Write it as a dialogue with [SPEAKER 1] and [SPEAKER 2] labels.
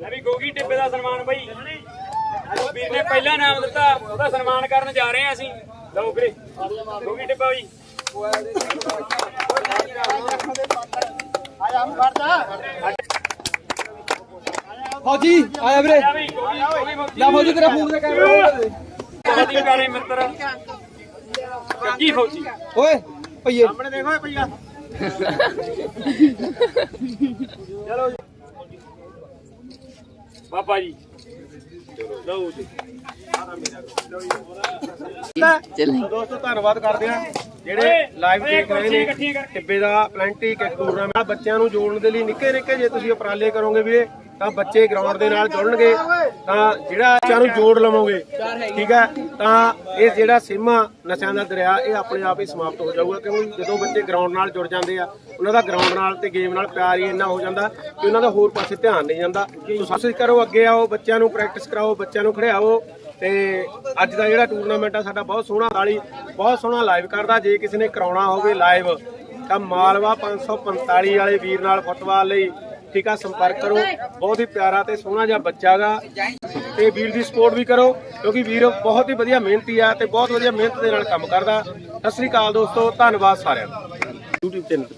[SPEAKER 1] ਲੈ ਵੀ ਗੋਗੀ ਟਿੱਬੇ ਦਾ ਸਨਮਾਨ ਬਈ। ਅੱਜ ਵੀਰ ਨੇ ਪਹਿਲਾ ਨਾਮ ਦਿੱਤਾ, ਉਹਦਾ ਸਨਮਾਨ ਕਰਨ ਜਾ ਰਹੇ ਆ ਅਸੀਂ। ਲਓ ਵੀਰੇ, ਗੋਗੀ ਟਿੱਬਾ ਬਈ।
[SPEAKER 2] ਫੌਜੀ ਆਇਆ ਵੀਰੇ।
[SPEAKER 1] ਲੈ
[SPEAKER 2] ਫੌਜੀ ਤੇਰਾ ਫੋਨ ਤੇ ਕੈਮਰਾ
[SPEAKER 1] ਬਹੁਤ ਹੀ ਪਿਆਰੇ ਮਿੱਤਰ ਜੱਗੀ ਫੌਜੀ?
[SPEAKER 2] ਓਏ ਭਈਏ।
[SPEAKER 1] ਸਾਹਮਣੇ ਦੇਖੋ ਭਈਆ। ਚਲੋ ਜੀ ਬਾਬਾ ਜੀ। ਲਓ ਜੀ।
[SPEAKER 3] ਚੱਲ
[SPEAKER 4] ਦੋਸਤੋ ਧੰਨਵਾਦ ਕਰਦੇ ਆ ਜਿਹੜੇ ਲਾਈਵ ਦੇਖ ਰਹੇ ਨੇ ਟਿੱਬੇ ਦਾ ਪਲੈਂਟੀ ਕਿਕ ਟੂਰਨਾਮੈਂਟ ਬੱਚਿਆਂ ਨੂੰ ਜੋੜਨ ਦੇ ਲਈ ਨਿੱਕੇ ਨਿੱਕੇ ਜੇ ਤੁਸੀਂ ਉਪਰਾਲੇ ਕਰੋਗੇ ਵੀਰੇ ਤਾਂ ਬੱਚੇ ਗਰਾਊਂਡ ਦੇ ਨਾਲ ਜੁੜਨਗੇ। ਤਾਂ ਜਿਹੜਾ ਬੱਚਿਆਂ ਨੂੰ ਜੋੜ ਲਵੋਗੇ ਠੀਕ ਹੈ? ਤਾਂ ਇਹ ਜਿਹੜਾ ਸਿਮਾ ਨਸ਼ਿਆਂ ਦਾ ਦਰਿਆ ਇਹ ਆਪਣੇ ਆਪ ਹੀ ਸਮਾਪਤ ਹੋ ਜਾਊਗਾ। ਕਿਉਂਕਿ ਜਦੋਂ ਬੱਚੇ ਗਰਾਊਂਡ ਨਾਲ ਜੁੜ ਜਾਂਦੇ ਆ ਉਹਨਾਂ ਦਾ ਗਰਾਊਂਡ ਨਾਲ ਤੇ ਗੇਮ ਨਾਲ ਪਿਆਰ ਹੀ ਇੰਨਾ ਹੋ ਜਾਂਦਾ ਕਿ ਉਹਨਾਂ ਦਾ ਹੋਰ ਪਾਸੇ ਧਿਆਨ ਨਹੀਂ ਜਾਂਦਾ। ਤੁਸੀਂ ਕਰੋ ਅੱਗੇ ਆਓ ਬੱਚਿਆਂ ਨੂੰ ਪ੍ਰੈਕਟਿਸ ਕਰਾਓ ਬੱਚਿਆਂ ਨੂੰ ਖੜਿਆਓ ਤੇ ਅੱਜ ਦਾ ਜਿਹੜਾ ਟੂਰਨਾਮੈਂਟ ਆ, ਸਾਡਾ ਬਹੁਤ ਸੋਹਣਾ ਵਾਲੀ ਬਹੁਤ ਸੋਹਣਾ ਲਾਈਵ ਕਰਦਾ। ਜੇ ਕਿਸੇ ਨੇ ਕਰਾਉਣਾ ਹੋਵੇ ਲਾਈਵ ਤਾਂ ਮਾਲਵਾ 545 ਵਾਲੇ ਵੀਰ ਨਾਲ ਫੁੱਟਬਾਲ ਲਈ ਠੀਕ ਆ, ਸੰਪਰਕ ਕਰੋ। ਬਹੁਤ ਹੀ ਪਿਆਰਾ ਤੇ ਸੋਹਣਾ ਜਿਹਾ ਬੱਚਾਗਾ ਤੇ ਵੀਰ ਦੀ ਸਪੋਰਟ ਵੀ ਕਰੋ, ਕਿਉਂਕਿ ਵੀਰ ਬਹੁਤ ਹੀ ਵਧੀਆ ਮਿਹਨਤੀ ਆ ਤੇ ਬਹੁਤ ਵਧੀਆ ਮਿਹਨਤ ਦੇ ਨਾਲ ਕੰਮ ਕਰਦਾ। ਸਤਿ ਸ੍ਰੀ ਅਕਾਲ ਦੋਸਤੋ, ਧੰਨਵਾਦ ਸਾਰਿਆਂ ਦਾ। YouTube ਚੈਨਲ ਤੇ